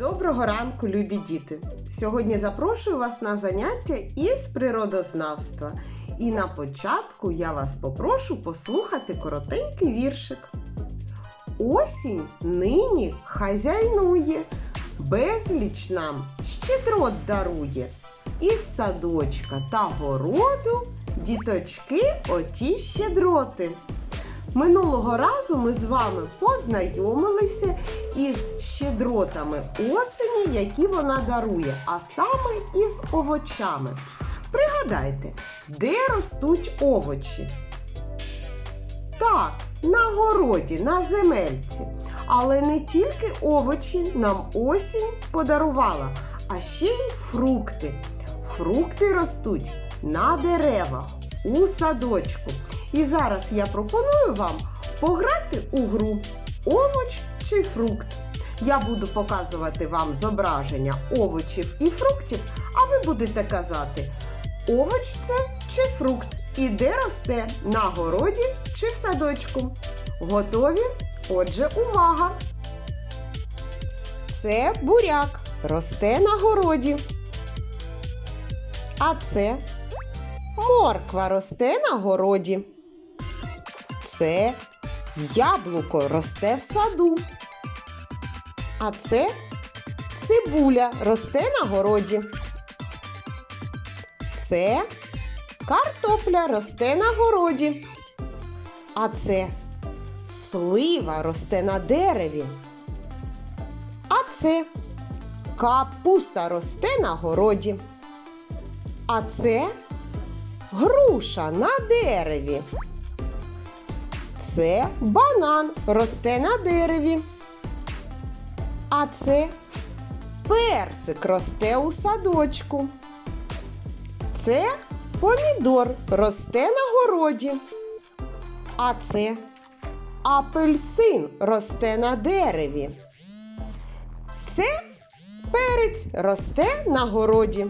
Доброго ранку, любі діти! Сьогодні запрошую вас на заняття із природознавства. І на початку я вас попрошу послухати коротенький віршик. Осінь нині хазяйнує, безліч нам щедрот дарує. Із садочка та городу діточки оті щедроти. Минулого разу ми з вами познайомилися із щедротами осені, які вона дарує, а саме із овочами. Пригадайте, де ростуть овочі? Так, на городі, на земельці. Але не тільки овочі нам осінь подарувала, а ще й фрукти. Фрукти ростуть на деревах, у садочку. І зараз я пропоную вам пограти у гру овоч чи фрукт. Я буду показувати вам зображення овочів і фруктів, а ви будете казати, овоч це чи фрукт, і де росте на городі чи в садочку. Готові? Отже, увага! Це буряк росте на городі. А це морква росте на городі. Це яблуко росте в саду. А це цибуля росте на городі. Це картопля росте на городі. А це слива росте на дереві. А це капуста росте на городі. А це груша на дереві. Це банан росте на дереві. А це персик росте у садочку. Це помідор росте на городі. А це апельсин росте на дереві. Це перець росте на городі.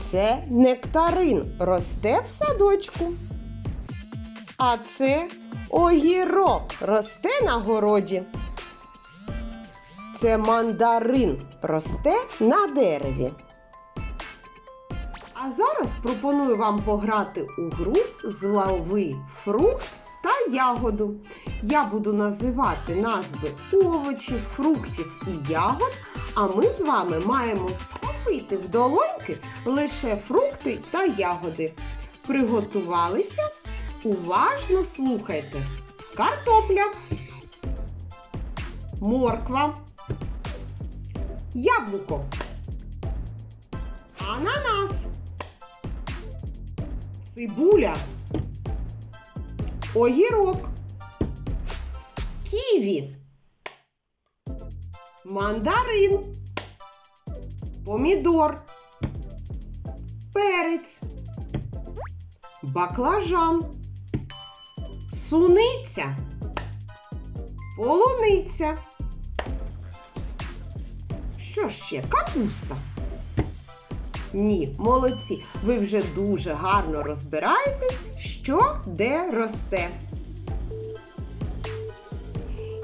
Це нектарин росте в садочку. А це огірок росте на городі. Це мандарин росте на дереві. А зараз пропоную вам пограти у гру злови фрукт та ягоду. Я буду називати назви овочів, фруктів і ягод, а ми з вами маємо схопити в долоньки лише фрукти та ягоди. Приготувалися? Уважно слухайте. Картопля, морква, яблуко, ананас, цибуля, огірок, ківі, мандарин, помідор, перець, баклажан, суниця, полуниця. Що ще? Капуста. Ні, молодці. Ви вже дуже гарно розбираєтесь, що де росте.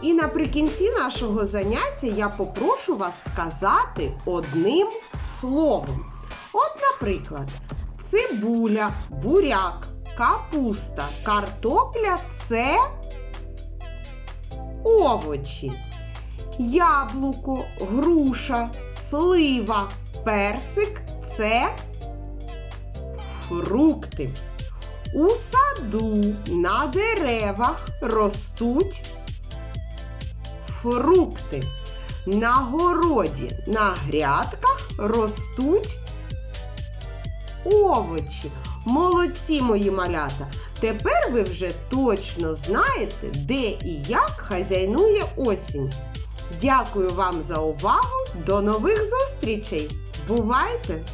І наприкінці нашого заняття я попрошу вас сказати одним словом. От, наприклад, цибуля, буряк, капуста, картопля це овочі. Яблуко, груша, слива, персик це фрукти. У саду на деревах ростуть фрукти. На городі на грядках ростуть овочі. Молодці мої малята! Тепер ви вже точно знаєте, де і як хазяйнує осінь. Дякую вам за увагу! До нових зустрічей! Бувайте!